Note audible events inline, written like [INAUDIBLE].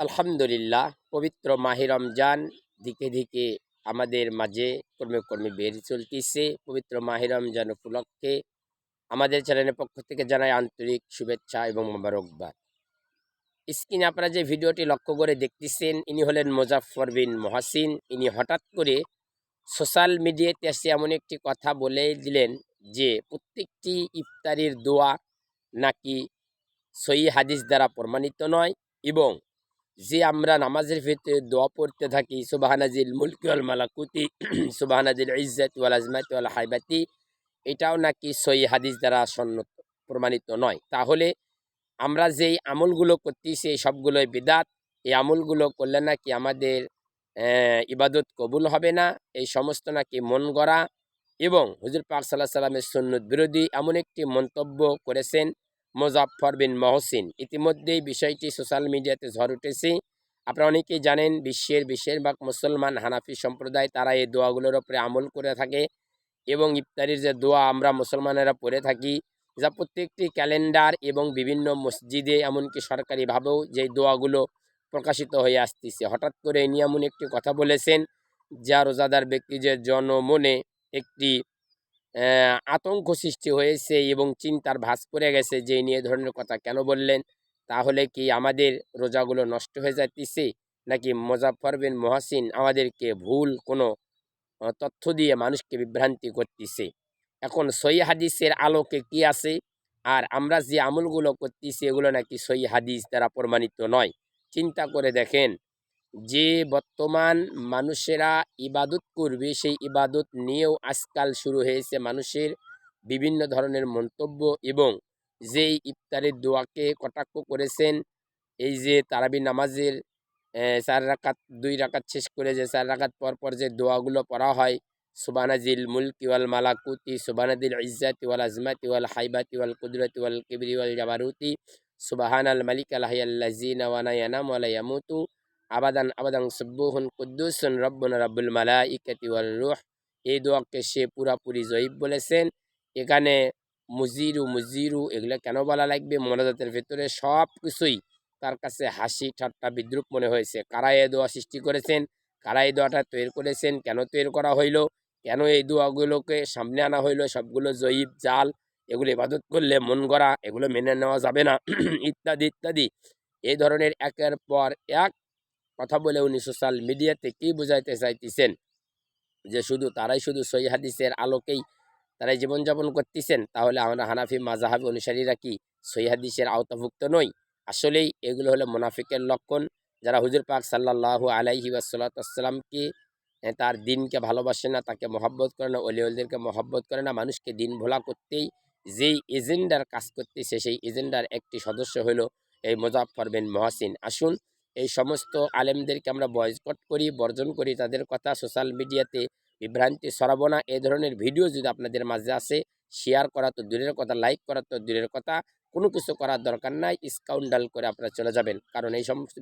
আলহামদুলিল্লাহ, পবিত্র মাহি রমজান, দিকে দিকে আমাদের মাঝে কর্মে কর্মে বের চলতেছে। পবিত্র মাহি রমজান উপলক্ষে আমাদের চ্যানেলের পক্ষ থেকে জানাই আন্তরিক শুভেচ্ছা এবং মোবারকবাদ। স্ক্রিনে আপনারা যে ভিডিওটি লক্ষ্য করে দেখতেছেন, ইনি হলেন মোজাফর বিন মহাসিন। ইনি হঠাৎ করে সোশ্যাল মিডিয়াতে এসে এমন একটি কথা বলে দিলেন যে, প্রত্যেকটি ইফতারির দোয়া নাকি সই হাদিস দ্বারা প্রমাণিত নয় এবং যে আমরা নামাজের ভিতরে দোয়া পড়তে থাকি সুবাহানাজিল মুলকি ওয়াল মালাকুতি [CLEARS THROAT] সুবাহানাজিল ইজ্জাত ওয়াল আজমাত ওয়াল হাইবাতি, এটাও নাকি সই হাদিস দ্বারা সন্নত প্রমাণিত নয়। তাহলে আমরা যেই আমলগুলো করতেছি, এই সবগুলোই বিদাত। এই আমলগুলো করলে নাকি আমাদের ইবাদত কবুল হবে না। এই সমস্ত নাকি মন গড়া এবং হুজুর পাক সাল্লাহ সাল্লামের সুন্নত বিরোধী এমন একটি মন্তব্য করেছেন মোজাফর বিন মহসিন। ইতিমধ্যেই বিষয়টি সোশ্যাল মিডিয়াতে ঝড় উঠেছে। আপনারা অনেকেই জানেন, বিশ্বের বেশিরভাগ মুসলমান হানাফি সম্প্রদায় তারা এই দোয়াগুলোর ওপরে আমল করে থাকে এবং ইফতারির যে দোয়া আমরা মুসলমানেরা পড়ে থাকি, যা প্রত্যেকটি ক্যালেন্ডার এবং বিভিন্ন মসজিদে এমনকি সরকারিভাবেও যে দোয়াগুলো প্রকাশিত হয়ে আসতেছে। হঠাৎ করে ইনি এমন একটি কথা বলেছেন, যা রোজাদার ব্যক্তি যে জনমনে একটি আতঙ্ক সৃষ্টি হয়েছে এবং চিন্তার ভাস পড়ে গেছে যে এ ধরনের কথা কেন বললেন? তাহলে কি আমাদের রোজাগুলো নষ্ট হয়ে যাইতেছে? নাকি মোজাফর বিন মহাসিন আমাদেরকে ভুল কোনো তথ্য দিয়ে মানুষকে বিভ্রান্তি করতেছে? এখন সই হাদিসের আলোকে কি আছে? আর আমরা যে আমলগুলো করতেছি এগুলো নাকি সই হাদিস দ্বারা প্রমাণিত নয়। চিন্তা করে দেখেন যে বর্তমান মানুষেরা ইবাদত করবে, সেই ইবাদত নিয়েও আজকাল শুরু হয়েছে মানুষের বিভিন্ন ধরনের মন্তব্য এবং যেই ইফতারের দোয়াকে কটাক্ষ করেছেন, এই যে তারাবি নামাজের চার রাকাত, দুই রাকাত শেষ করে যে চার রাকাত পর পর যে দোয়াগুলো পড়া হয় সুবানাজিল মুলকি ওয়াল মালাকুতি সুবানাদিল ইজ্জাতি ওয়াল আজমাতি ওয়াল হাইবাতি ওয়াল কুদরতি ওয়াল কিবরি ওয়াল জাবারুতি সুবাহান আল মালিক আল হাইয়াল্লাজিনা ওয়ানা ইয়ানাম আবাদান আবাদান সুব্বুহুন কুদ্দুসুন রব্বুনা রাব্বুল মালাইকাতি ওয়াল রুহ এই দোয়াকে সে পুরাপুরি জয়ীব বলেছেন। এখানে মুজিরু মুজিরু এগুলো কেন বলা লাগবে? মনাজাতের ভেতরে সব কিছুই তার কাছে হাসি, ঠাট্টা, বিদ্রুপ মনে হয়েছে। কারা এই দোয়া সৃষ্টি করেছেন? কারা এই দোয়াটা তৈরি করেছেন? কেন তৈরি করা হইল? কেন এই দোয়াগুলোকে সামনে আনা হইল? সবগুলো জয়ীব জাল। এগুলো ইবাদত করলে মন গড়া, এগুলো মেনে নেওয়া যাবে না। [CLEARS THROAT] ইত্যাদি ইত্যাদি। এই ধরনের একের পর এক কথা বলে উনি সোশ্যাল মিডিয়াতে কি বুঝাইতে চাইতেছেন? যে শুধু তারাই শুধু সই হাদিসের আলোকেই তারাই জীবনযাপন করতেছেন, তাহলে আমরা হানাফি মাজাহাবি অনুসারীরা কি সই হাদিসের আওতাভুক্ত নই? আসলেই এগুলো হলো মুনাফিকের লক্ষণ। যারা হুজুর পাক সাল্লাল্লাহু আলাইহি ওয়াসাল্লামকে তার দিনকে ভালোবাসে না, তাকে মহব্বত করে না অলিওলদেরকে মহব্বত করে না, মানুষকে দিন ভোলা করতেই যেই এজেন্ডার কাজ করতেছে, সেই এজেন্ডার একটি সদস্য হলো এই মোজাফর বিন মহাসিন। আসুন এই সমস্ত আলেমদেরকে আমরা বয়স্কট করি, বর্জন করি, তাদের কথা সোশ্যাল মিডিয়াতে বিভ্রান্তি সরাবো না এ ধরনের ভিডিও যদি আপনাদের মাঝে আসে শেয়ার করা তো দূরের কথা লাইক করা তো দূরের কথা, কোনো কিছু করার দরকার নাই স্কাউন্ডাল করে আপনারা চলে যাবেন। কারণ এই সমস্ত